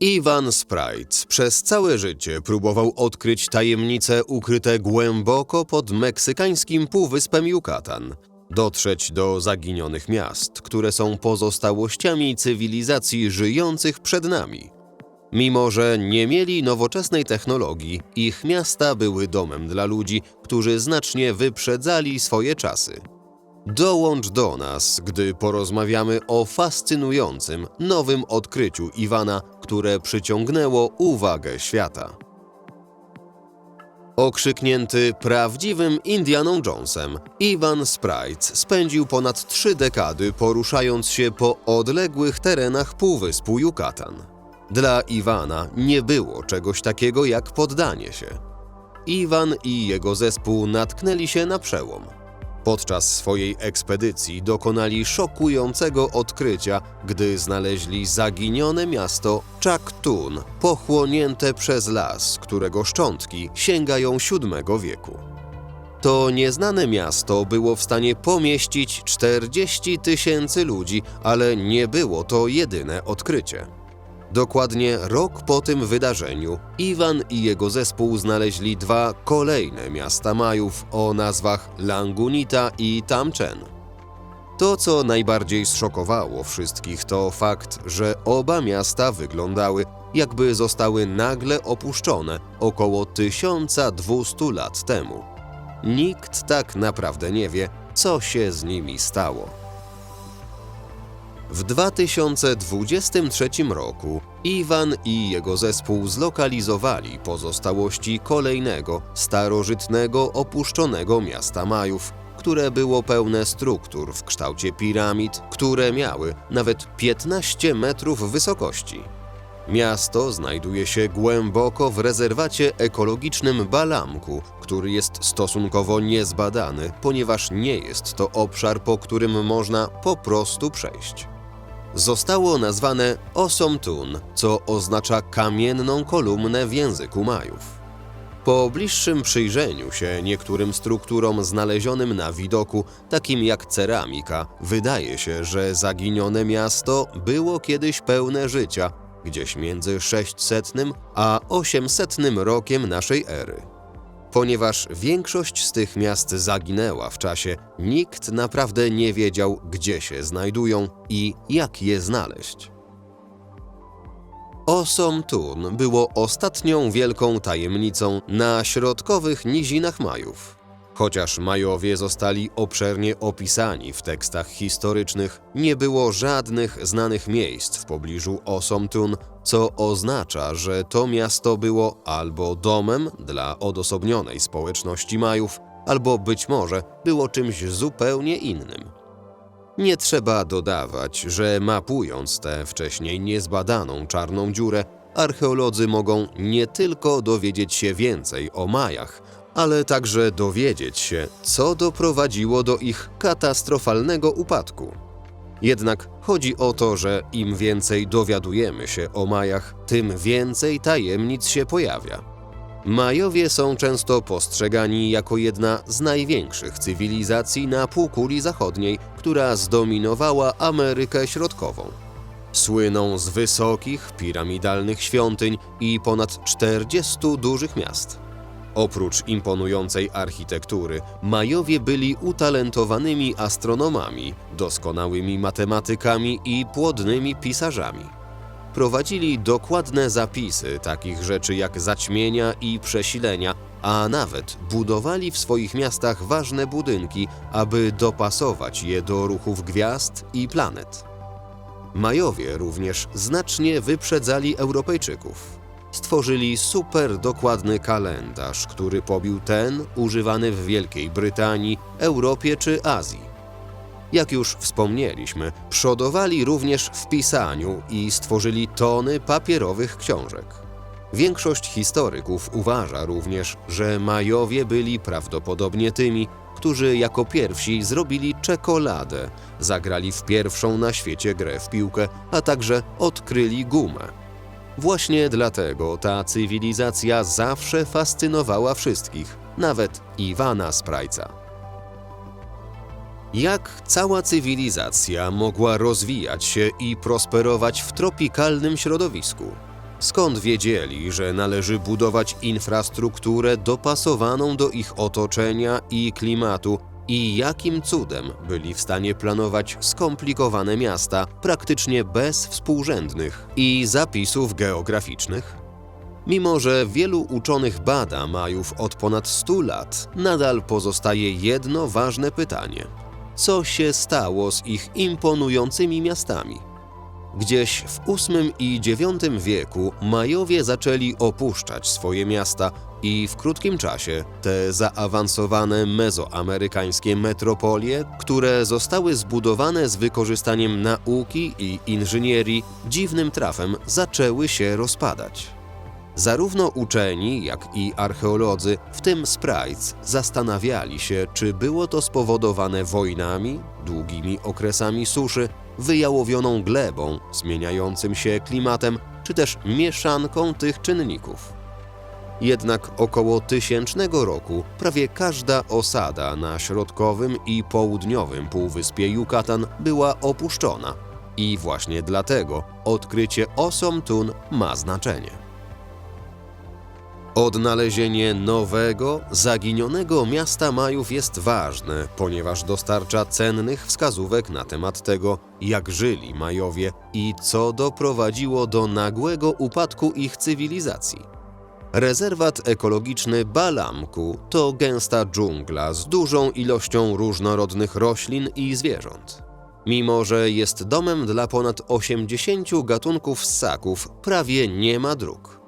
Iwan Sprites przez całe życie próbował odkryć tajemnice ukryte głęboko pod meksykańskim półwyspem Yucatan, dotrzeć do zaginionych miast, które są pozostałościami cywilizacji żyjących przed nami. Mimo, że nie mieli nowoczesnej technologii, ich miasta były domem dla ludzi, którzy znacznie wyprzedzali swoje czasy. Dołącz do nas, gdy porozmawiamy o fascynującym, nowym odkryciu Iwana, które przyciągnęło uwagę świata. Okrzyknięty prawdziwym Indianą Jonesem, Iwan Sprites spędził ponad trzy dekady poruszając się po odległych terenach półwyspu Yucatan. Dla Iwana nie było czegoś takiego jak poddanie się. Iwan i jego zespół natknęli się na przełom. Podczas swojej ekspedycji dokonali szokującego odkrycia, gdy znaleźli zaginione miasto Chaktun, pochłonięte przez las, którego szczątki sięgają VII wieku. To nieznane miasto było w stanie pomieścić 40 tysięcy ludzi, ale nie było to jedyne odkrycie. Dokładnie rok po tym wydarzeniu Iwan i jego zespół znaleźli dwa kolejne miasta Majów o nazwach Langunita i Tamchen. To, co najbardziej zszokowało wszystkich, to fakt, że oba miasta wyglądały, jakby zostały nagle opuszczone około 1200 lat temu. Nikt tak naprawdę nie wie, co się z nimi stało. W 2023 roku Iwan i jego zespół zlokalizowali pozostałości kolejnego, starożytnego, opuszczonego miasta Majów, które było pełne struktur w kształcie piramid, które miały nawet 15 metrów wysokości. Miasto znajduje się głęboko w rezerwacie ekologicznym Balamku, który jest stosunkowo niezbadany, ponieważ nie jest to obszar, po którym można po prostu przejść zostało nazwane Osomtun, co oznacza kamienną kolumnę w języku Majów. Po bliższym przyjrzeniu się niektórym strukturom znalezionym na widoku, takim jak ceramika, wydaje się, że zaginione miasto było kiedyś pełne życia, gdzieś między 600 a 800 rokiem naszej ery. Ponieważ większość z tych miast zaginęła w czasie, nikt naprawdę nie wiedział, gdzie się znajdują i jak je znaleźć. Osom Tun było ostatnią wielką tajemnicą na środkowych nizinach Majów. Chociaż Majowie zostali obszernie opisani w tekstach historycznych, nie było żadnych znanych miejsc w pobliżu Osomtun, co oznacza, że to miasto było albo domem dla odosobnionej społeczności Majów, albo być może było czymś zupełnie innym. Nie trzeba dodawać, że mapując tę wcześniej niezbadaną czarną dziurę, archeolodzy mogą nie tylko dowiedzieć się więcej o Majach, ale także dowiedzieć się, co doprowadziło do ich katastrofalnego upadku. Jednak chodzi o to, że im więcej dowiadujemy się o Majach, tym więcej tajemnic się pojawia. Majowie są często postrzegani jako jedna z największych cywilizacji na półkuli zachodniej, która zdominowała Amerykę Środkową. Słyną z wysokich, piramidalnych świątyń i ponad 40 dużych miast. Oprócz imponującej architektury, Majowie byli utalentowanymi astronomami, doskonałymi matematykami i płodnymi pisarzami. Prowadzili dokładne zapisy takich rzeczy jak zaćmienia i przesilenia, a nawet budowali w swoich miastach ważne budynki, aby dopasować je do ruchów gwiazd i planet. Majowie również znacznie wyprzedzali Europejczyków stworzyli super dokładny kalendarz, który pobił ten używany w Wielkiej Brytanii, Europie czy Azji. Jak już wspomnieliśmy, przodowali również w pisaniu i stworzyli tony papierowych książek. Większość historyków uważa również, że Majowie byli prawdopodobnie tymi, którzy jako pierwsi zrobili czekoladę, zagrali w pierwszą na świecie grę w piłkę, a także odkryli gumę. Właśnie dlatego ta cywilizacja zawsze fascynowała wszystkich, nawet Iwana Sprajca. Jak cała cywilizacja mogła rozwijać się i prosperować w tropikalnym środowisku? Skąd wiedzieli, że należy budować infrastrukturę dopasowaną do ich otoczenia i klimatu i jakim cudem byli w stanie planować skomplikowane miasta praktycznie bez współrzędnych i zapisów geograficznych? Mimo, że wielu uczonych bada Majów od ponad 100 lat, nadal pozostaje jedno ważne pytanie. Co się stało z ich imponującymi miastami? Gdzieś w VIII i IX wieku Majowie zaczęli opuszczać swoje miasta i w krótkim czasie te zaawansowane mezoamerykańskie metropolie, które zostały zbudowane z wykorzystaniem nauki i inżynierii, dziwnym trafem zaczęły się rozpadać. Zarówno uczeni, jak i archeolodzy, w tym Sprites, zastanawiali się, czy było to spowodowane wojnami, długimi okresami suszy, wyjałowioną glebą, zmieniającym się klimatem, czy też mieszanką tych czynników. Jednak około tysięcznego roku prawie każda osada na środkowym i południowym półwyspie Yucatan była opuszczona. I właśnie dlatego odkrycie Osom Tun ma znaczenie. Odnalezienie nowego, zaginionego miasta Majów jest ważne, ponieważ dostarcza cennych wskazówek na temat tego, jak żyli Majowie i co doprowadziło do nagłego upadku ich cywilizacji. Rezerwat ekologiczny Balamku to gęsta dżungla z dużą ilością różnorodnych roślin i zwierząt. Mimo, że jest domem dla ponad 80 gatunków ssaków, prawie nie ma dróg.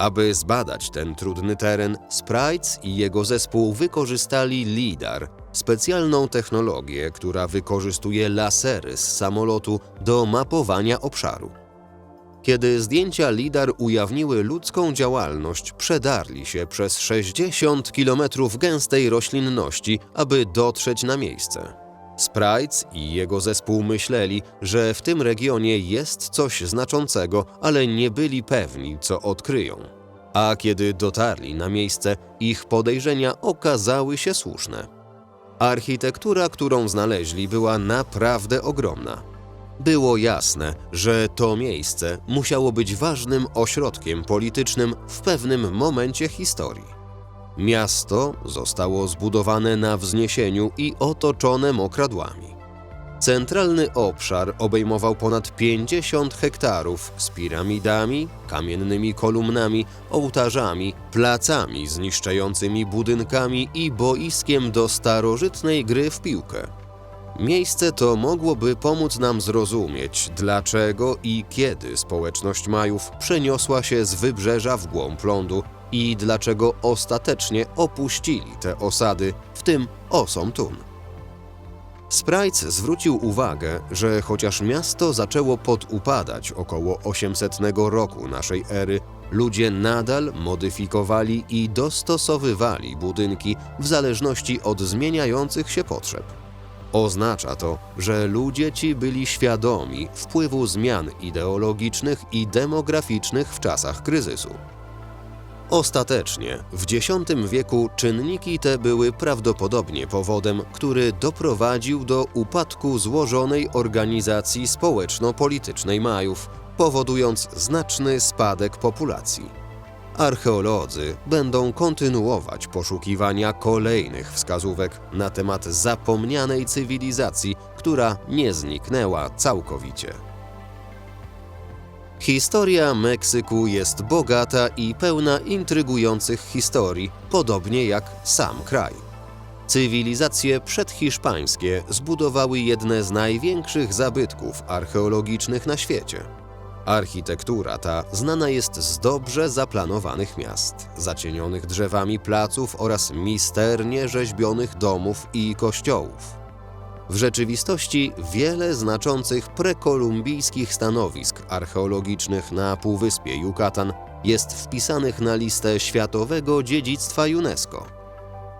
Aby zbadać ten trudny teren, Sprites i jego zespół wykorzystali LIDAR, specjalną technologię, która wykorzystuje lasery z samolotu do mapowania obszaru. Kiedy zdjęcia LIDAR ujawniły ludzką działalność, przedarli się przez 60 km gęstej roślinności, aby dotrzeć na miejsce. Sprites i jego zespół myśleli, że w tym regionie jest coś znaczącego, ale nie byli pewni, co odkryją. A kiedy dotarli na miejsce, ich podejrzenia okazały się słuszne. Architektura, którą znaleźli, była naprawdę ogromna. Było jasne, że to miejsce musiało być ważnym ośrodkiem politycznym w pewnym momencie historii. Miasto zostało zbudowane na wzniesieniu i otoczone mokradłami. Centralny obszar obejmował ponad 50 hektarów z piramidami, kamiennymi kolumnami, ołtarzami, placami zniszczającymi budynkami i boiskiem do starożytnej gry w piłkę. Miejsce to mogłoby pomóc nam zrozumieć, dlaczego i kiedy społeczność Majów przeniosła się z wybrzeża w głąb lądu i dlaczego ostatecznie opuścili te osady, w tym Osom Tun. Zwrócił uwagę, że chociaż miasto zaczęło podupadać około 800 roku naszej ery, ludzie nadal modyfikowali i dostosowywali budynki w zależności od zmieniających się potrzeb. Oznacza to, że ludzie ci byli świadomi wpływu zmian ideologicznych i demograficznych w czasach kryzysu. Ostatecznie, w X wieku czynniki te były prawdopodobnie powodem, który doprowadził do upadku złożonej organizacji społeczno-politycznej Majów, powodując znaczny spadek populacji. Archeolodzy będą kontynuować poszukiwania kolejnych wskazówek na temat zapomnianej cywilizacji, która nie zniknęła całkowicie. Historia Meksyku jest bogata i pełna intrygujących historii, podobnie jak sam kraj. Cywilizacje przedhiszpańskie zbudowały jedne z największych zabytków archeologicznych na świecie. Architektura ta znana jest z dobrze zaplanowanych miast, zacienionych drzewami placów oraz misternie rzeźbionych domów i kościołów. W rzeczywistości wiele znaczących prekolumbijskich stanowisk archeologicznych na Półwyspie Yucatan jest wpisanych na listę Światowego Dziedzictwa UNESCO.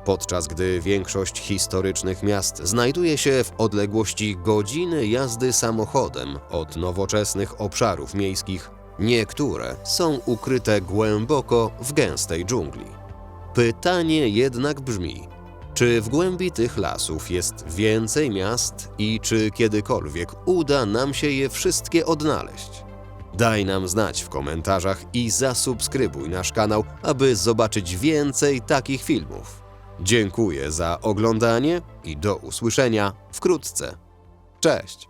Podczas gdy większość historycznych miast znajduje się w odległości godziny jazdy samochodem od nowoczesnych obszarów miejskich, niektóre są ukryte głęboko w gęstej dżungli. Pytanie jednak brzmi: czy w głębi tych lasów jest więcej miast i czy kiedykolwiek uda nam się je wszystkie odnaleźć? Daj nam znać w komentarzach i zasubskrybuj nasz kanał, aby zobaczyć więcej takich filmów. Dziękuję za oglądanie i do usłyszenia wkrótce. Cześć!